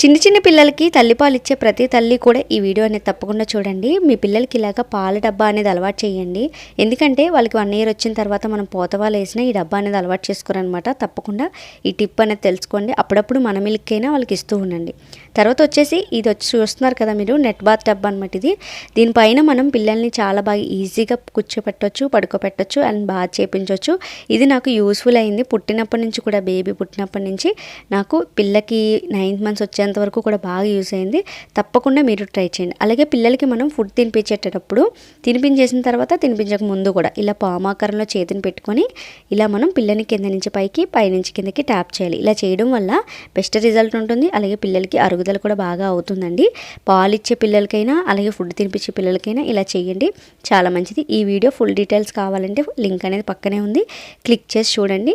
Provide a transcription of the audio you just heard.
చిన్న చిన్న పిల్లలకి తల్లిపాలు ఇచ్చే ప్రతి తల్లి కూడా ఈ వీడియో అనేది తప్పకుండా చూడండి. మీ పిల్లలకి ఇలాగ పాల డబ్బా అనేది అలవాటు చేయండి. ఎందుకంటే వాళ్ళకి వన్ ఇయర్ వచ్చిన తర్వాత మనం పోతవాళ్ళు వేసిన ఈ డబ్బా అనేది అలవాటు చేసుకోరనమాట తప్పకుండా ఈ టిప్ అనేది తెలుసుకోండి. అప్పుడప్పుడు మన మిల్క్ అయినా వాళ్ళకి ఇస్తూ ఉండండి. తర్వాత వచ్చేసి ఇది వచ్చి చూస్తున్నారు కదా మీరు నెట్ బాత్ డబ్బా అనమాట ఇది. దీనిపైన మనం పిల్లల్ని చాలా బాగా ఈజీగా కూర్చోపెట్టొచ్చు పడుకోబెట్టొచ్చు అండ్ బాగా చేపించవచ్చు ఇది నాకు యూస్ఫుల్ అయింది. పుట్టినప్పటి నుంచి కూడా బేబీ పుట్టినప్పటి నుంచి నాకు పిల్లకి నైన్త్ మంత్స్ వచ్చేంత వరకు కూడా బాగా యూస్ అయింది. తప్పకుండా మీరు ట్రై చేయండి. అలాగే పిల్లలకి మనం ఫుడ్ తినిపించేటప్పుడు తినిపించేసిన తర్వాత తినిపించక ముందు కూడా ఇలా పామాకారంలో చేతిని పెట్టుకొని ఇలా మనం పిల్లని కింద నుంచి పైకి పైనుంచి కిందకి ట్యాప్ చేయాలి. ఇలా చేయడం వల్ల బెస్ట్ రిజల్ట్ ఉంటుంది. అలాగే పిల్లలకి అరుగుదల కూడా బాగా అవుతుందండి. పాలు ఇచ్చే పిల్లలకైనా అలాగే ఫుడ్ తినిపించే పిల్లలకైనా ఇలా చేయండి. చాలా మంచిది. ఈ వీడియో ఫుల్ డీటెయిల్స్ కావాలంటే లింక్ అనేది పక్కనే ఉంది. క్లిక్ చేసి చూడండి.